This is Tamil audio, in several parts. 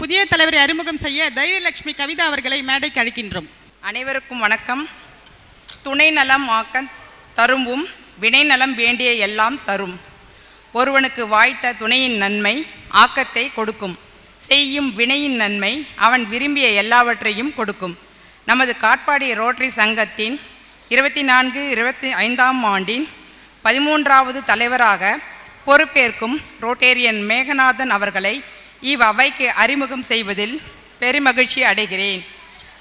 புதிய தலைவரை அறிமுகம் செய்ய தைரியலட்சுமி கவிதா அவர்களை மேடைக்கு அழைக்கின்றோம். அனைவருக்கும் வணக்கம். துணை நலம் ஆக்க தரும்பும் வினை நலம் வேண்டிய எல்லாம் தரும். ஒருவனுக்கு வாய்த்த துணையின் நன்மை ஆக்கத்தை கொடுக்கும். செய்யும் வினையின் நன்மை அவன் விரும்பிய எல்லாவற்றையும் கொடுக்கும். நமது காட்பாடி ரோட்டரி சங்கத்தின் இருபத்தி நான்கு இருபத்தி ஐந்தாம் ஆண்டின் பதிமூன்றாவது தலைவராக பொறுப்பேற்கும் ரோட்டேரியன் மேகநாதன் அவர்களை இவ்வவைக்கு அறிமுகம் செய்வதில் பெருமகிழ்ச்சி அடைகிறேன்.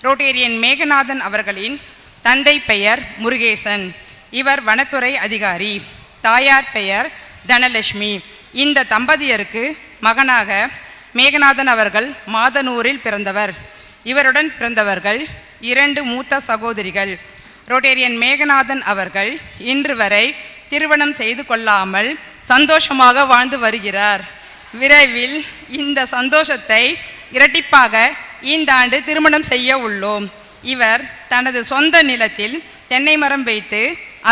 ரோட்டேரியன் மேகநாதன் அவர்களின் தந்தை பெயர் முருகேசன். இவர் வனத்துறை அதிகாரி. தாயார் பெயர் தனலட்சுமி. இந்த தம்பதியருக்கு மகனாக மேகநாதன் அவர்கள் மாதனூரில் பிறந்தவர். இவருடன் பிறந்தவர்கள் இரண்டு மூத்த சகோதரிகள். ரோட்டேரியன் மேகநாதன் அவர்கள் இன்று வரை திருமணம் செய்து கொள்ளாமல் சந்தோஷமாக வாழ்ந்து வருகிறார். விரைவில் இந்த சந்தோஷத்தை இரட்டிப்பாக இந்த ஆண்டு திருமணம் செய்ய உள்ளோம். இவர் தனது சொந்த நிலத்தில் தென்னை மரம் வைத்து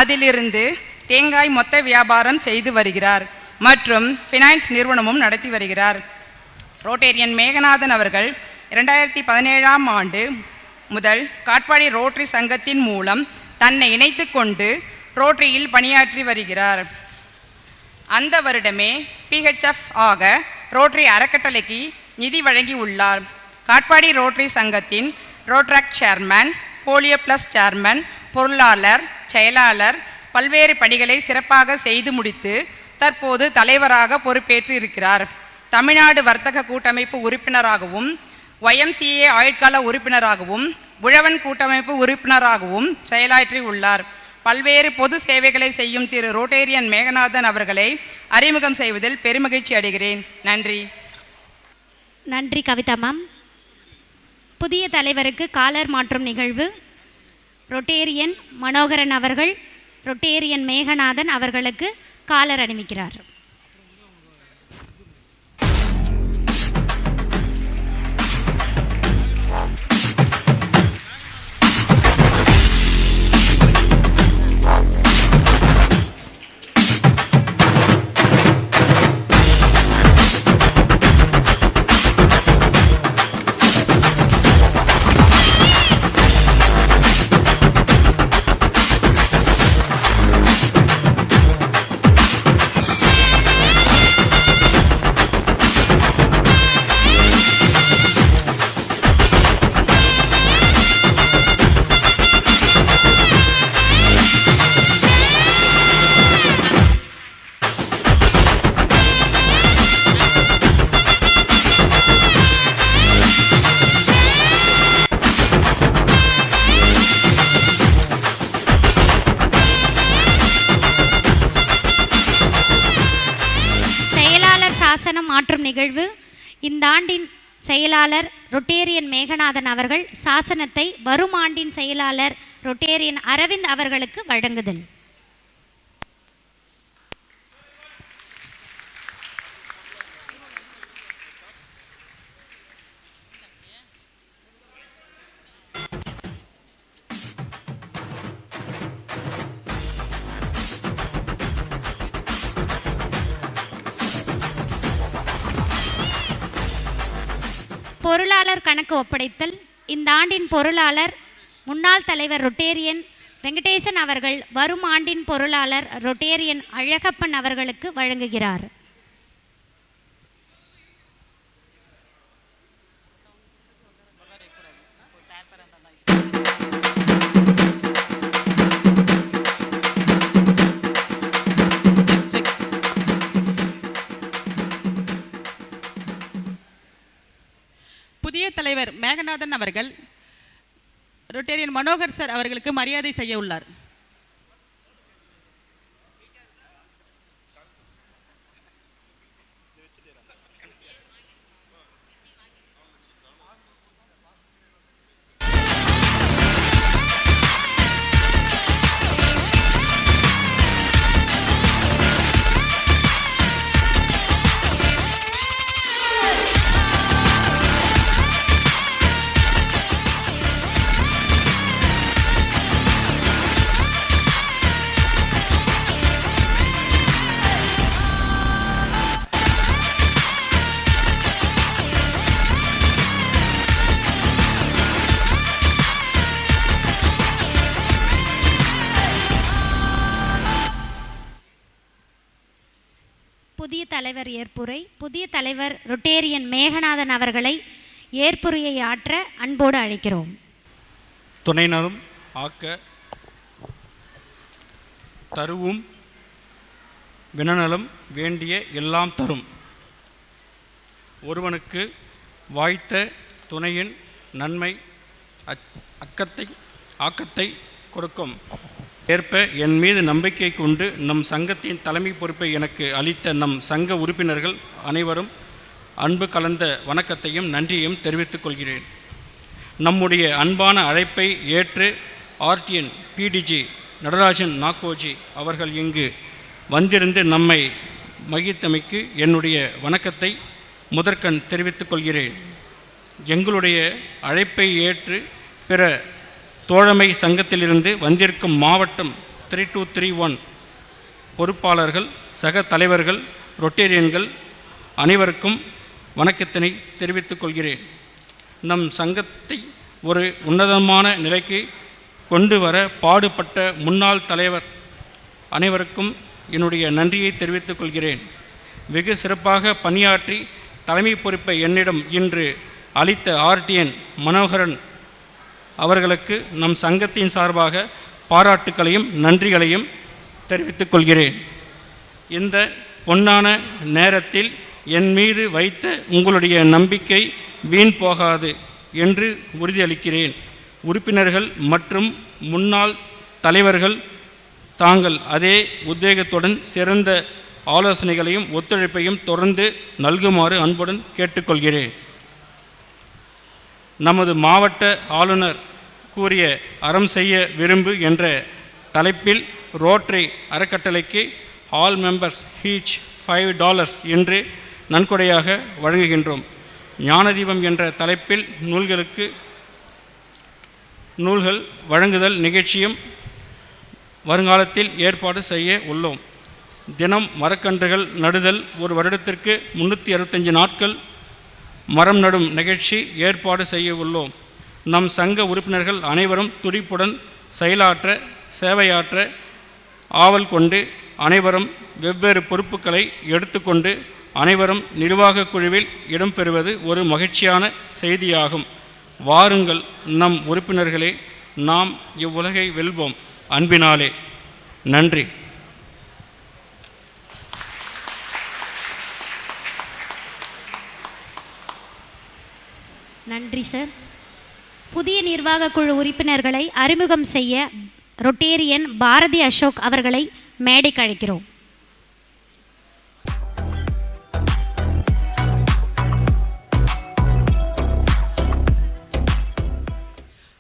அதிலிருந்து தேங்காய் மொத்த வியாபாரம் செய்து வருகிறார் மற்றும் ஃபினான்ஸ் நிறுவனமும் நடத்தி வருகிறார். ரோட்டேரியன் மேகநாதன் அவர்கள் இரண்டாயிரத்தி பதினேழாம் ஆண்டு முதல் காட்பாடி ரோட்டரி சங்கத்தின் மூலம் தன்னை இணைத்து கொண்டு ரோட்டரியில் பணியாற்றி வருகிறார். அந்த வருடமே பிஹெச்எஃப் ஆக ரோட்டரி அறக்கட்டளைக்கு நிதி வழங்கி உள்ளார் காட்பாடி ரோட்டரி சங்கத்தின் Rotaract chairman polio plus chairman பொருளாளர் செயலாளர் பல்வேறு பணிகளை சிறப்பாக செய்து முடித்து தற்போது தலைவராக பொறுப்பேற்று இருக்கிறார். தமிழ்நாடு வர்த்தக கூட்டமைப்பு உறுப்பினராகவும் ஒய்எம்சிஏ ஆயுட்கால உறுப்பினராகவும் உழவன் கூட்டமைப்பு உறுப்பினராகவும் செயலாற்றி உள்ளார். பல்வேறு பொது சேவைகளை செய்யும் திரு ரோட்டேரியன் மேகநாதன் அவர்களை அறிமுகம் செய்வதில் பெருமகிழ்ச்சி அடைகிறேன். நன்றி. நன்றி கவிதா மேம் புதிய தலைவருக்கு காலர் மாற்றும் நிகழ்வு. ரொட்டேரியன் மனோகரன் அவர்கள் ரொட்டேரியன் மேகநாதன் அவர்களுக்கு காலர் அணிவிக்கிறார். சாசனம் மாற்றும் நிகழ்வு. இந்த ஆண்டின் செயலாளர் ரொட்டேரியன் மேகநாதன் அவர்கள் சாசனத்தை வரும் ஆண்டின் செயலாளர் ரொட்டேரியன் அரவிந்த் அவர்களுக்கு வழங்குதல். பொருளாளர் கணக்கு ஒப்படைத்தல். இந்த ஆண்டின் பொருளாளர் முன்னாள் தலைவர் ரொட்டேரியன் வெங்கடேசன் அவர்கள் வரும் ஆண்டின் பொருளாளர் ரொட்டேரியன் அழகப்பன் அவர்களுக்கு வழங்குகிறார். தலைவர் அவர்கள் ரொட்டேரியன் மனோகர் சார் அவர்களுக்கு மரியாதை செய்ய உள்ளார். தலைவர் ஏற்புரை புதிய தலைவர் ரொட்டேரியன் மேகநாதன் அவர்களை ஏற்புரையை ஆற்ற அன்போடு அழைக்கிறோம். துணையினரும் ஆக்க தருவும் வினநலம் வேண்டிய எல்லாம் தரும். ஒருவனுக்கு வாய்த்த துணையின் நன்மை அக்கத்தை ஆக்கத்தை கொடுக்கும். ஏற்ப என் மீது நம்பிக்கை கொண்டு நம் சங்கத்தின் தலைமை பொறுப்பை எனக்கு அளித்த நம் சங்க உறுப்பினர்கள் அனைவரும் அன்பு கலந்த வணக்கத்தையும் நன்றியையும் தெரிவித்துக் கொள்கிறேன். நம்முடைய அன்பான அழைப்பை ஏற்று ஆர்டிஎன் பிடிஜி நடராஜன் நாக்கோஜி அவர்கள் இங்கு வந்திருந்து நம்மை மகிழ்த்தமைக்கு என்னுடைய வணக்கத்தை முதற்கண் தெரிவித்துக் கொள்கிறேன். எங்களுடைய அழைப்பை ஏற்று பிற தோழமை சங்கத்திலிருந்து வந்திருக்கும் மாவட்டம் த்ரீ டூ த்ரீ ஒன் பொறுப்பாளர்கள் சக தலைவர்கள் ரொட்டேரியன்கள் அனைவருக்கும் வணக்கத்தினை தெரிவித்துக் கொள்கிறேன். நம் சங்கத்தை ஒரு உன்னதமான நிலைக்கு கொண்டு வர பாடுபட்ட முன்னாள் தலைவர் அனைவருக்கும் என்னுடைய நன்றியை தெரிவித்துக் கொள்கிறேன். வெகு சிறப்பாக பணியாற்றி தலைமை பொறுப்பை என்னிடம் இன்று அளித்த ஆர்டிஎன் மனோகரன் அவர்களுக்கு நம் சங்கத்தின் சார்பாக பாராட்டுக்களையும் நன்றிகளையும் தெரிவித்துக் கொள்கிறேன். இந்த பொன்னான நேரத்தில் என் மீது வைத்த உங்களுடைய நம்பிக்கை வீண் போகாது என்று உறுதியளிக்கிறேன். உறுப்பினர்கள் மற்றும் முன்னாள் தலைவர்கள் தாங்கள் அதே உத்வேகத்துடன் சிறந்த ஆலோசனைகளையும் ஒத்துழைப்பையும் தொடர்ந்து நல்குமாறு அன்புடன் கேட்டுக்கொள்கிறேன். நமது மாவட்ட ஆளுநர் கூறிய அறம் செய்ய விரும்பு என்ற தலைப்பில் rotary அறக்கட்டளைக்கு all members each five dollars என்று நன்கொடையாக வழங்குகின்றோம். ஞானதீபம் என்ற தலைப்பில் நூல்களுக்கு நூல்கள் வழங்குதல் நிகழ்ச்சியும் வருங்காலத்தில் ஏற்பாடு செய்ய உள்ளோம். தினம் மரக்கன்றுகள் நடுதல் ஒரு வருடத்திற்கு முந்நூற்றி அறுபத்தஞ்சு நாட்கள் மரம் நடும் நிகழ்ச்சி ஏற்பாடு செய்ய உள்ளோம். நம் சங்க உறுப்பினர்கள் அனைவரும் துடிப்புடன் செயலாற்ற சேவையாற்ற ஆவல் கொண்டு அனைவரும் வெவ்வேறு பொறுப்புகளை எடுத்துக்கொண்டு அனைவரும் நிர்வாகக் குழுவில் இடம்பெறுவது ஒரு மகிழ்ச்சியான செய்தியாகும். வாருங்கள் நம் உறுப்பினர்களே நாம் இவ்வுலகை வெல்வோம். அன்பினாலே நன்றி. நன்றி சார் புதிய நிர்வாக குழு உறுப்பினர்களை அறிமுகம் செய்ய ரொட்டேரியன் பாரதி அசோக் அவர்களை மேடைக்கு அழைக்கிறோம்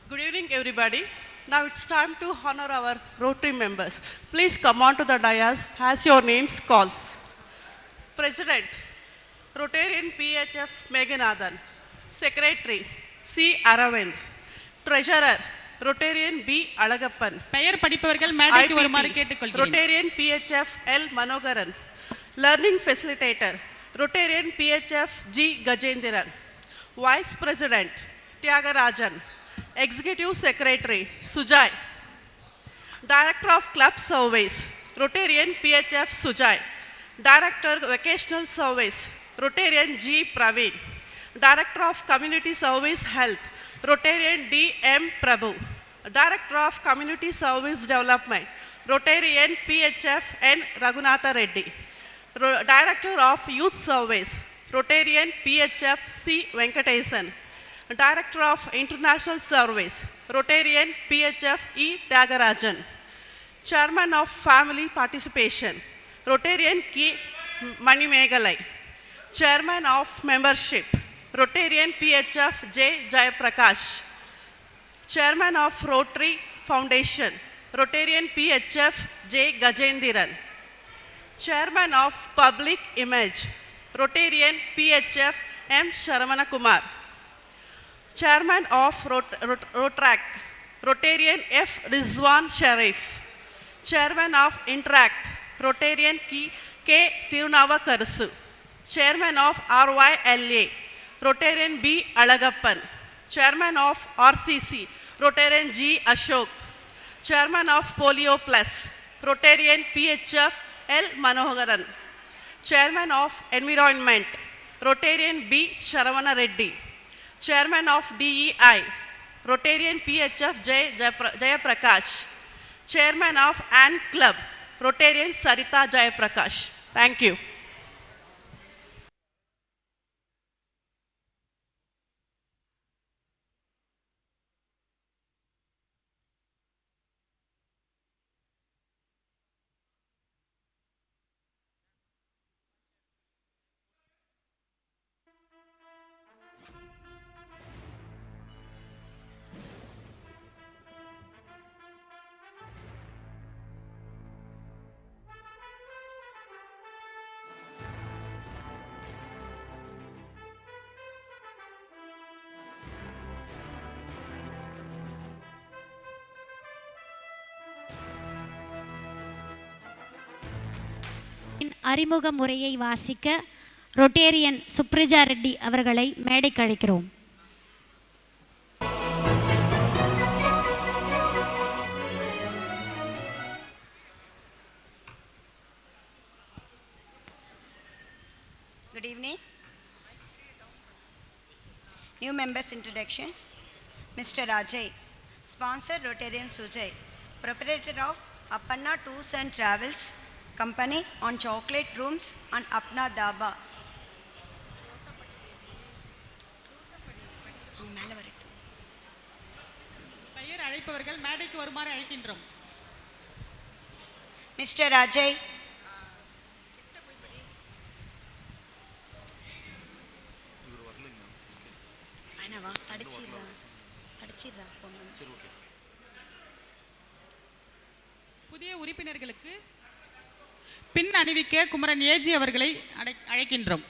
Good evening, everybody. Now it's time to honor our Rotary members. Please come on to the dais as your names calls. President, Rotarian PHF Meghanathan. Secretary, C. Aravind. Treasurer, Rotarian B. Alagappan. பெயர் படிப்பவர்கள் மேடைக்கு வருமாறு IPP, கேட்டுக்கொள்கிறேன் Rotarian PHF L. Manogaran. Learning Facilitator, Rotarian PHF G. Gajendran. Vice President, Tyagarajan. Executive Secretary, Sujai. Director of Club Service, Rotarian PHF Sujai. Director Vocational Service, Rotarian G. Praveen. Director of Community Service Health, Rotarian D. M. Prabhu. Director of Community Service Development, Rotarian PHF N. Raghunatha Reddy. Ro- Director of Youth Service, Rotarian PHF C. Venkatesan. Director of International Service, Rotarian PHF E. Tyagarajan. Chairman of Family Participation, Rotarian K. Manimegalai. Chairman of Membership, Rotarian PHF J. Jayaprakash. Chairman of Rotary Foundation, Rotarian PHF J. Gajendiran. Chairman of Public Image, Rotarian PHF M. Sharamana Kumar. Chairman of Rot- Rot- Rotract, Rotarian F. Rizwan Sharif. Chairman of Interact, Rotarian K. Tirunava Karasu. Chairman of RYLA, Rotarian B. Alagappan. Chairman of RCC, Rotarian G. Ashok. Chairman of Polio Plus, Rotarian PHF L. Manoharan. Chairman of Environment, Rotarian B. Sharavana Reddy. Chairman of DEI, Rotarian PHF J. Jayapra- Jayaprakash. Chairman of AN Club, Rotarian Sarita Jayaprakash. Thank you. அறிமுக முறையை வாசிக்க ரொட்டேரியன் சுப்ரிஜா ரெட்டி அவர்களை மேடைக்கு அழைக்கிறோம் Good evening. New members introduction. Mr. Ajay, sponsor Rotarian Sujay, proprietor of Appanna Tours and Travels Company on chocolate rooms on Apna Daba. பெயர் அழைப்பவர்கள் மேடைக்கு வருமாறு அழைக்கின்றோம். Mr. Ajay, வேணாவா ஃபோன் பண்ணி புதிய உறுப்பினர்களுக்கு பின் அணிவிக்க குமரன் ஏஜி அவர்களை அழைக்கின்றோம்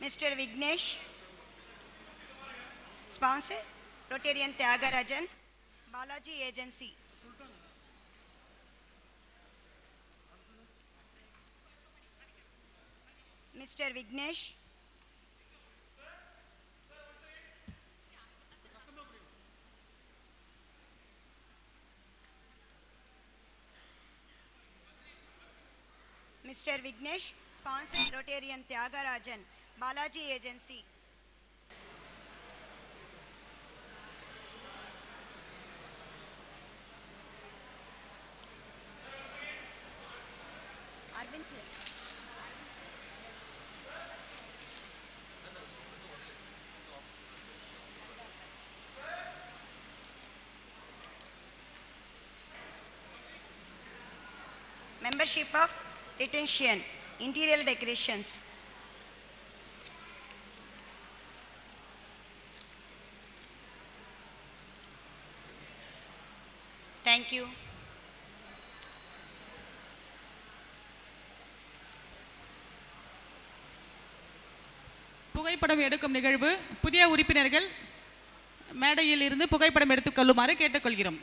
Mr. Vignesh, sponsor Rotarian Thiyagarajan Balaji agency mister Vignesh mister Vignesh sponsor Rotarian Thiyagarajan Balaji agency Membership of detention, interior decorations. புகைப்படம் எடுக்கும் நிகழ்வு. புதிய உறுப்பினர்கள் மேடையில் இருந்து புகைப்படம் எடுத்துக்கொள்ளுமாறு கேட்டுக்கொள்கிறோம்.